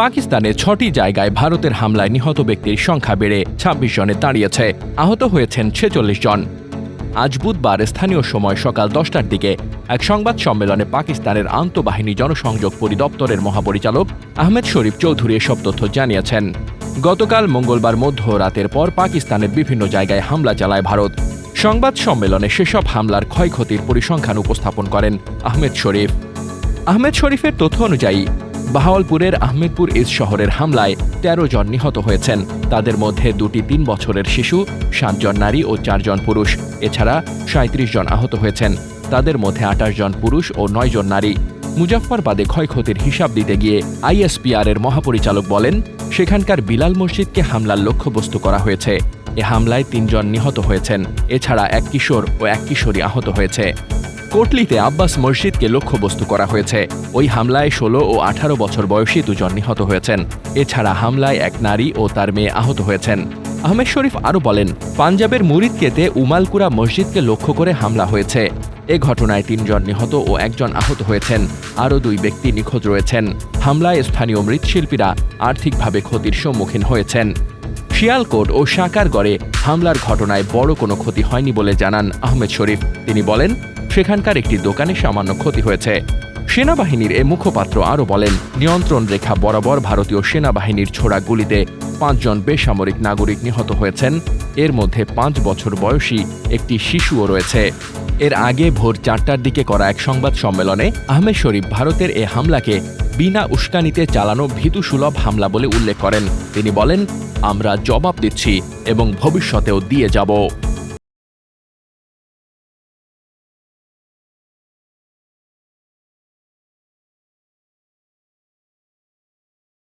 পাকিস্তানে ছটি জায়গায় ভারতের হামলায় নিহত ব্যক্তির সংখ্যা বেড়ে ছাব্বিশ জনে দাঁড়িয়েছে। আহত হয়েছেন ছেচল্লিশ জন। আজ বুধবার স্থানীয় সময় সকাল দশটার দিকে এক সংবাদ সম্মেলনে পাকিস্তানের আন্তঃবাহিনী জনসংযোগ পরিদপ্তরের মহাপরিচালক আহমেদ শরীফ চৌধুরী এসব তথ্য জানিয়েছেন। গতকাল মঙ্গলবার মধ্যরাতের পর পাকিস্তানের বিভিন্ন জায়গায় হামলা চালায় ভারত। সংবাদ সম্মেলনে সেসব হামলার ক্ষয়ক্ষতির পরিসংখ্যান উপস্থাপন করেন আহমেদ শরীফ। আহমেদ শরীফের তথ্য অনুযায়ী বাহাওয়ালপুরের আহমেদপুর ইস শহরের হামলায় তেরো জন নিহত হয়েছেন। তাদের মধ্যে দুটি তিন বছরের শিশু, সাতজন নারী ও চারজন পুরুষ। এছাড়া সাঁত্রিশ জন আহত হয়েছেন। তাদের মধ্যে আঠাশ জন পুরুষ ও নয় জন নারী। মুজাফফরবাদে ক্ষয়ক্ষতির হিসাব দিতে গিয়ে আইএসপিআর এর মহাপরিচালক বলেন, সেখানকার বিলাল মসজিদকে হামলার লক্ষ্যবস্তু করা হয়েছে। এ হামলায় তিনজন নিহত হয়েছেন। এছাড়া এক কিশোর ও এক কিশোরী আহত হয়েছে। কোটলিতে আব্বাস মসজিদকে লক্ষ্যবস্তু করা হয়েছে। ওই হামলায় ষোলো ও আঠারো বছর বয়সী দুজন নিহত হয়েছেন। এছাড়া হামলায় এক নারী ও তার মেয়ে আহত হয়েছেন। আহমেদ শরীফ আরও বলেন, পাঞ্জাবের মুরিদকেতে উমালকুরা মসজিদকে লক্ষ্য করে হামলা হয়েছে। এ ঘটনায় তিনজন নিহত ও একজন আহত হয়েছেন। আরও দুই ব্যক্তি নিখোঁজ রয়েছেন। হামলায় স্থানীয় মৃৎশিল্পীরা আর্থিকভাবে ক্ষতির সম্মুখীন হয়েছেন। শিয়ালকোট ও সাকারগড়ে হামলার ঘটনায় বড় কোনো ক্ষতি হয়নি বলে জানান আহমেদ শরীফ। তিনি বলেন সেখানকার একটি দোকানে সামান্য ক্ষতি হয়েছে। সেনাবাহিনীর এ মুখপাত্র আরও বলেন, নিয়ন্ত্রণ রেখা বরাবর ভারতীয় সেনাবাহিনীর ছোড়া গুলিতে পাঁচজন বেসামরিক নাগরিক নিহত হয়েছেন। এর মধ্যে পাঁচ বছর বয়সী একটি শিশুও রয়েছে। এর আগে ভোর চারটার দিকে করা এক সংবাদ সম্মেলনে আহমেদ শরীফ ভারতের এ হামলাকে বিনা উস্কানিতে চালানো ভীতুসুলভ হামলা বলে উল্লেখ করেন। তিনি বলেন, আমরা জবাব দিচ্ছি এবং ভবিষ্যতেও দিয়ে যাব।